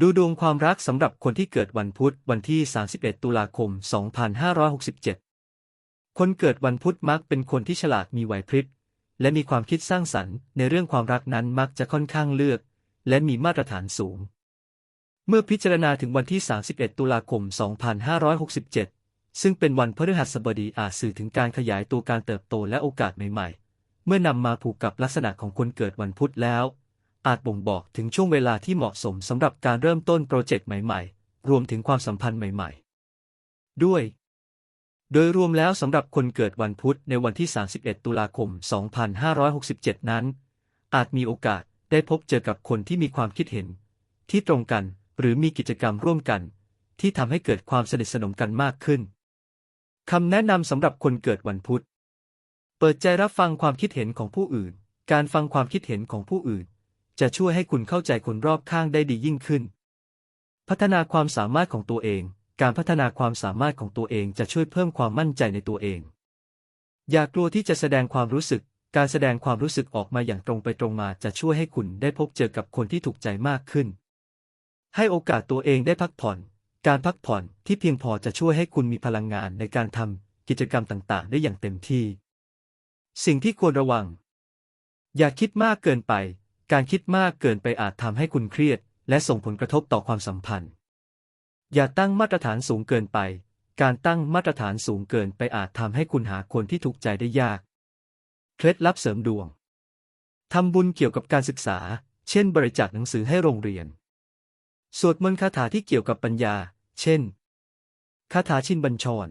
ดูดวงความรักสำหรับคนที่เกิดวันพุธวันที่ 31 ตุลาคม 2567 คนเกิดวันพุธมักเป็นคนที่ฉลาดมีไหวพริบ และมีความคิดสร้างสรรค์ ในเรื่องความรักนั้นมักจะค่อนข้างเลือก และมีมาตรฐานสูง เมื่อพิจารณาถึงวันที่ 31 ตุลาคม 2567 ซึ่งเป็นวันพฤหัสบดีอาจสื่อถึงการขยายตัวการเติบโตและโอกาสใหม่ ๆ เมื่อนำมาผูกกับลักษณะของคนเกิดวันพุธแล้ว อาจบ่งบอกถึงช่วงเวลาที่เหมาะสมสำหรับการเริ่มต้นโปรเจกต์ใหม่ๆ รวมถึงความสัมพันธ์ใหม่ๆ ด้วย โดยรวมแล้วสำหรับคนเกิดวันพุธในวันที่ 31 ตุลาคม 2567 นั้น อาจมีโอกาสได้พบเจอกับคนที่มีความคิดเห็น ที่ตรงกันหรือมีกิจกรรมร่วมกัน ที่ทำให้เกิดความสนิทสนมกันมากขึ้นคำแนะนำสำหรับคนเกิดวันพุธ เปิดใจรับฟังความคิดเห็นของผู้อื่น การฟังความคิดเห็นของผู้อื่น จะช่วยให้คุณเข้าใจคนรอบข้างได้ดียิ่งขึ้น พัฒนาความสามารถของตัวเอง การพัฒนาความสามารถของตัวเองจะช่วยเพิ่มความมั่นใจในตัวเอง อย่ากลัวที่จะแสดงความรู้สึก การแสดงความรู้สึกออกมาอย่างตรงไปตรงมาจะช่วยให้คุณได้พบเจอกับคนที่ถูกใจมากขึ้น ให้โอกาสตัวเองได้พักผ่อน การพักผ่อนที่เพียงพอจะช่วยให้คุณมีพลังงานในการทำกิจกรรมต่างๆ ได้อย่างเต็มที่ สิ่งที่ควรระวัง อย่าคิดมากเกินไป การคิดมากเกินไปอาจทำให้คุณเครียด และส่งผลกระทบต่อความสัมพันธ์ อย่าตั้งมาตรฐานสูงเกินไป การตั้งมาตรฐานสูงเกินไปอาจทำให้คุณหาคนที่ถูกใจได้ยาก เคล็ดลับเสริมดวงทำบุญเกี่ยวกับการศึกษา เช่น บริจาคหนังสือให้โรงเรียน สวดมนต์คาถาที่เกี่ยวกับปัญญา เช่น คาถาชินบัญชร